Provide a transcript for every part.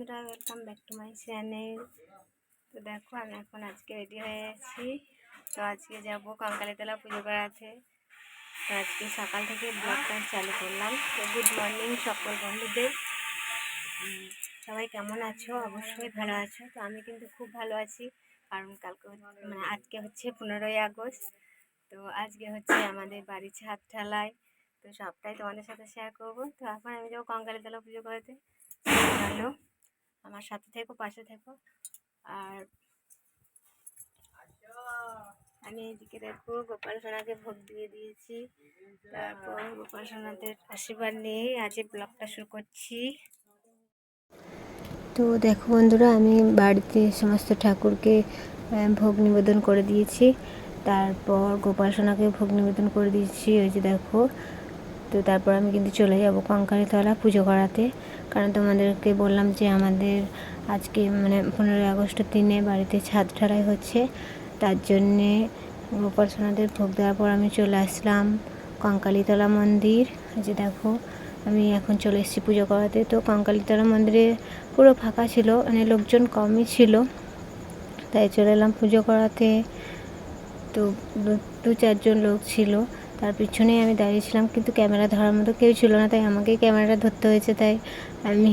বন্ধুরা welcome back to my channel তো দেখো, আমি এখন আজকে রেডি হয়ে আছি তো আজকে যাব কঙ্কালীতলা পুজো করাতে তো আজকে সকাল থেকে ব্লগটা চালু করলাম। তো গুড মর্নিং সকল বন্ধুদের। সবাই কেমন আছো? অবশ্যই ভালো আছো। তো আমি কিন্তু খুব ভালো আছি, কারণ কালকে মানে আজকে হচ্ছে পনেরোই আগস্ট। তো আজকে হচ্ছে আমাদের বাড়ির ছাদ ঢালাই তো সবটাই তোমাদের সাথে শেয়ার করব। তো এখন আমি যাব কঙ্কালীতলা পুজো করাতে। ভালো আমার সাথে থেকো, পাশে থেকো। আর আমি এদিকে দেখো, গোপাল সোনাকে ভোগ দিয়ে দিয়েছি। তারপর গোপাল সোনাদের আশীর্বাদ নিয়ে আজ ব্লগটা শুরু করছি। তো দেখো বন্ধুরা, আমি বাড়িতে সমস্ত ঠাকুরকে ভোগ নিবেদন করে দিয়েছি। তারপর গোপাল সোনাকে ভোগ নিবেদন করে দিয়েছি। ওই যে দেখো তো তারপর আমি কিন্তু চলে যাব কঙ্কালীতলা পুজো করাতে। কারণ তোমাদেরকে বললাম যে আমাদের আজকে মানে পনেরোই আগস্টের দিনে বাড়িতে ছাদ ঢালাই হচ্ছে। তার জন্যে গোপাল সোনাদের ভোগ দেওয়ার পর আমি চলে আসলাম কঙ্কালীতলা মন্দির। যে দেখো, আমি এখন চলে এসেছি পুজো করাতে। তো কঙ্কালীতলা মন্দিরে পুরো ফাঁকা ছিল মানে লোকজন কমই ছিল। তাই চলে এলাম পুজো করাতে। তো দু চারজন লোক ছিল। তার পিছনেই আমি দাঁড়িয়েছিলাম কিন্তু ক্যামেরা ধরার মতো কেউ ছিল না, তাই আমাকেই ক্যামেরাটা ধরতে হয়েছে, তাই আমি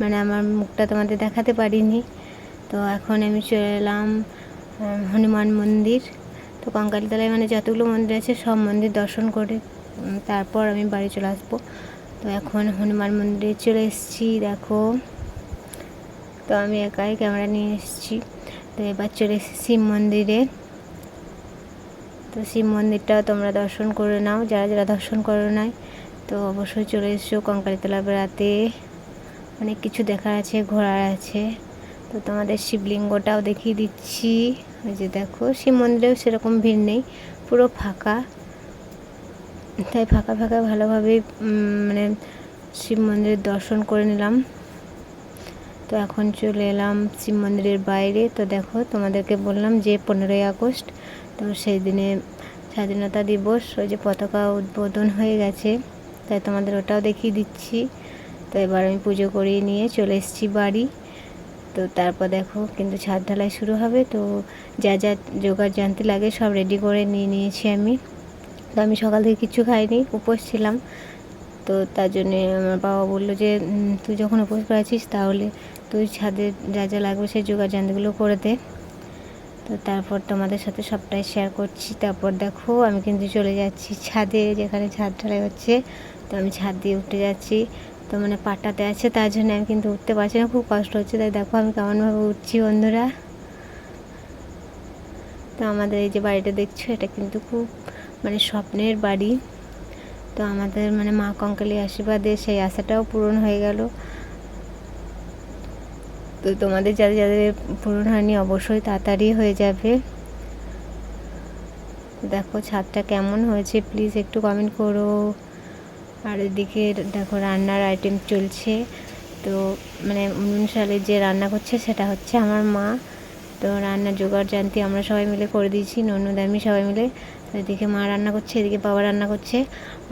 মানে আমার মুখটা তোমাদের দেখাতে পারিনি। তো এখন আমি চলে এলাম হনুমান মন্দির। তো কঙ্কালীতলায় মানে যতগুলো মন্দির আছে, সব মন্দির দর্শন করে তারপর আমি বাড়ি চলে আসব। তো এখন হনুমান মন্দিরে চলে এসেছি, দেখো। তো আমি একাই ক্যামেরা নিয়ে এসেছি। তো এবার চলে এসেছি শিব মন্দিরে। তো শিব মন্দিরটাও তোমরা দর্শন করে নাও, যারা যারা দর্শন করো নাই, তো অবশ্যই চলে এসো কঙ্কালীতলা বেড়াতে। অনেক কিছু দেখার আছে, ঘোরার আছে। তো তোমাদের শিবলিঙ্গটাও দেখিয়ে দিচ্ছি। ওই যে দেখো, শিব মন্দিরেও সেরকম ভিড় নেই, পুরো ফাঁকা। তাই ফাঁকা ফাঁকা ভালোভাবে মানে শিব মন্দিরের দর্শন করে নিলাম। তো এখন চলে এলাম শিব মন্দিরের বাইরে। তো দেখো, তোমাদেরকে বললাম যে পনেরোই আগস্ট তো সেই দিনে স্বাধীনতা দিবস, ওই যে পতাকা উদ্বোধন হয়ে গেছে, তাই তোমাদের ওটাও দেখিয়ে দিচ্ছি। তো এবার আমি পুজো করিয়ে নিয়ে চলে এসেছি বাড়ি। তো তারপর দেখো কিন্তু ছাদ ঢালাই শুরু হবে, তো যা যা জোগাড় জানতে লাগে সব রেডি করে নিয়ে নিয়েছি আমি। তো আমি সকাল থেকে কিছু খাইনি, উপোস ছিলাম। তো তার জন্যে আমার বাবা বলল যে তুই যখন উপোস করেছিস তাহলে তুই ছাদে যা যা লাগবে সেই জোগাড় জানতেগুলো করে দে। তো তারপর তোমাদের সাথে সবটাই শেয়ার করছি। তারপর দেখো, আমি কিন্তু চলে যাচ্ছি ছাদে, যেখানে ছাদ ঢালাই হচ্ছে। তো আমি ছাদ দিয়ে উঠে যাচ্ছি। তো মানে পাটাতে আছে, তার জন্য আমি কিন্তু উঠতে পারছি না, খুব কষ্ট হচ্ছে। তাই দেখো, আমি কেমনভাবে উঠছি বন্ধুরা। তো আমাদের এই যে বাড়িটা দেখছ, এটা কিন্তু খুব মানে স্বপ্নের বাড়ি। তো আমাদের মানে মা কঙ্কালী আশীর্বাদে সেই আশাটাও পূরণ হয়ে গেল। তো তোমাদের যাদের যাদের পূরণ হয়নি অবশ্যই তাড়াতাড়ি হয়ে যাবে। দেখো ছাদটা কেমন হয়েছে প্লিজ একটু কমেন্ট করো। আর এদিকে দেখো রান্নার আইটেম চলছে। তো মানে উনুন সালে যে রান্না করছে সেটা হচ্ছে আমার মা। তো রান্নার জোগাড় জানতি আমরা সবাই মিলে করে দিয়েছি, ননদ আমি সবাই মিলে। এদিকে মা রান্না করছে, এদিকে বাবা রান্না করছে।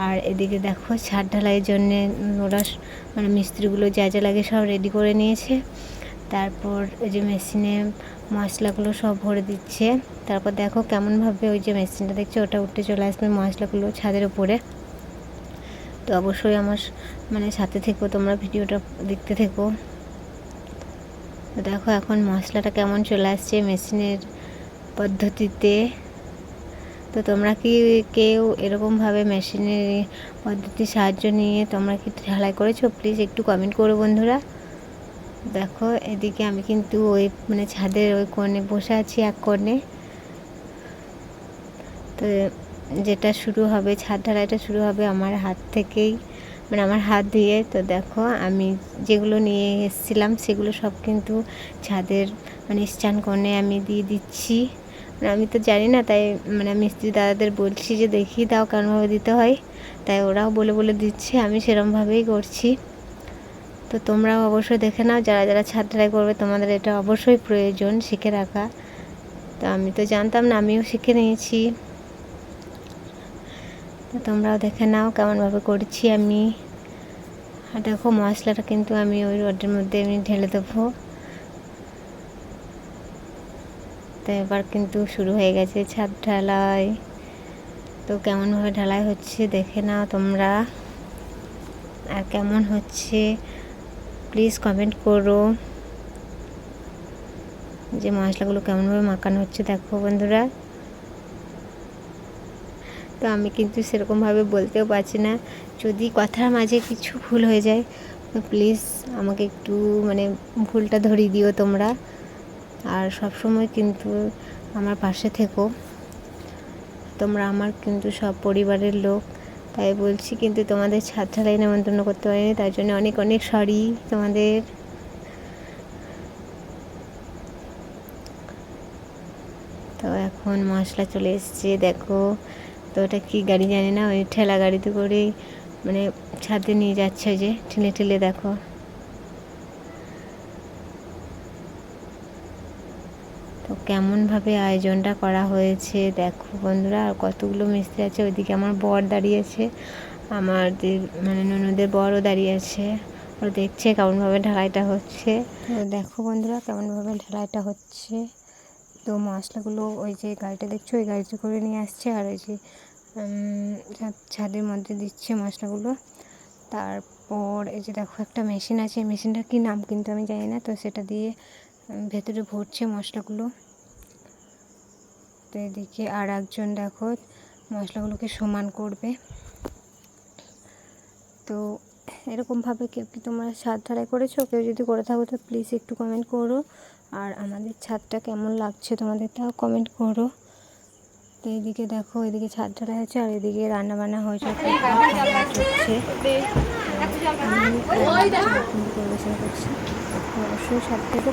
আর এদিকে দেখো ছাদ ঢালাইয়ের জন্যে ওরা মানে মিস্ত্রিগুলো যা যা লাগে সব রেডি করে নিয়েছে। তারপর ওই যে মেশিনে মশলাগুলো সব ভরে দিচ্ছে। তারপর দেখো কেমনভাবে ওই যে মেশিনটা দেখছ, ওটা উঠে চলে আসবে মশলাগুলো ছাদের উপরে। তো অবশ্যই আমার মানে সাথে থেকো, তোমরা ভিডিওটা দেখতে থেকো। তো দেখো এখন মশলাটা কেমন চলে আসছে মেশিনের পদ্ধতিতে। তো তোমরা কি কেউ এরকমভাবে মেশিনের পদ্ধতির সাহায্য নিয়ে তোমরা কি ঢালাই করেছ? প্লিজ একটু কমেন্ট করো বন্ধুরা। দেখো, এদিকে আমি কিন্তু ওই মানে ছাদের ওই কোণে বসে আছি, এক কোণে। তো যেটা শুরু হবে, ছাদ ঢালাইটা শুরু হবে আমার হাত থেকেই মানে আমার হাত দিয়ে। তো দেখো, আমি যেগুলো নিয়ে এসেছিলাম, সেগুলো সব কিন্তু ছাদের মানে স্ট্যান্ড কোণে আমি দিয়ে দিচ্ছি। মানে আমি তো জানি না, তাই মানে মিস্ত্রি দাদাদের বলছি যে, দেখিয়ে দাও কেমনভাবে দিতে হয়। তাই ওরাও বলে বলে দিচ্ছে, আমি সেরমভাবেই করছি। তো তোমরাও অবশ্যই দেখে নাও, যারা যারা ঢালাই করবে তোমাদের এটা অবশ্যই প্রয়োজন শিখে রাখা। তো আমি তো জানতাম না, আমিও শিখে নিয়েছি। তো তোমরাও দেখে নাও কেমনভাবে করছি আমি। আর দেখো মশলাটা কিন্তু আমি ওই রডের মধ্যে এমনি ঢেলে দেবো। তো এবার কিন্তু শুরু হয়ে গেছে ছাদ ঢালাই। তো কেমনভাবে ঢালাই হচ্ছে দেখে নাও তোমরা। আর কেমন হচ্ছে প্লিজ কমেন্ট করো। যে মশলাগুলো কেমনভাবে মাখানো হচ্ছে দেখো বন্ধুরা। তো আমি কিন্তু সেরকমভাবে বলতেও পারছি না। যদি কথার মাঝে কিছু ভুল হয়ে যায়, তো প্লিজ আমাকে একটু মানে ভুলটা ধরিয়ে দিও তোমরা। আর সব সময় কিন্তু আমার পাশে থেকো। তোমরা আমার কিন্তু সব পরিবারের লোক। তাই বলছি কিন্তু তোমাদের ঢালাই নেমন্তন্ন করতে পারিনি, তার জন্য অনেক অনেক সরি তোমাদের। তো এখন মশলা চলে এসছে, দেখো। তো ওটা কী গাড়ি জানি না, ওই ঠেলা গাড়িতে করে মানে ছাদে নিয়ে যাচ্ছে যে, ঠেলে ঠেলে দেখো তো কেমনভাবে আয়োজনটা করা হয়েছে, দেখো বন্ধুরা, আর কতগুলো মিস্ত্রি আছে, ওইদিকে আমার বর দাঁড়িয়েছে, আমাদের মানে ননদের বরও দাঁড়িয়ে আছে ও দেখছে কেমনভাবে ঢালাইটা হচ্ছে। তো দেখো বন্ধুরা কেমনভাবে ঢালাইটা হচ্ছে। তো মশলাগুলো ওই যে গাড়িটা দেখছ, ওই গাড়িতে করে নিয়ে আসছে, আর ওই যে ছাদের মধ্যে দিচ্ছে মশলাগুলো। তারপর এই যে দেখো একটা মেশিন আছে, মেশিনটার কী নাম কিন্তু আমি জানি না, তো সেটা দিয়ে ভেতরে ভরছে মশলাগুলো। তো এদিকে আর একজন দেখো মশলাগুলোকে সমান করবে তো এরকমভাবে কেউ কি তোমরা ছাদ ঢালাই করেছ কেউ যদি করে থাকো তো প্লিজ একটু কমেন্ট করো আর আমাদের ছাদটা কেমন লাগছে তোমাদের তাও কমেন্ট করো তো এদিকে দেখো এদিকে ছাদ ঢালাই হচ্ছে আর এদিকে রান্না বান্না হয়েছে পরিবেশন অবশ্যই সব থেকে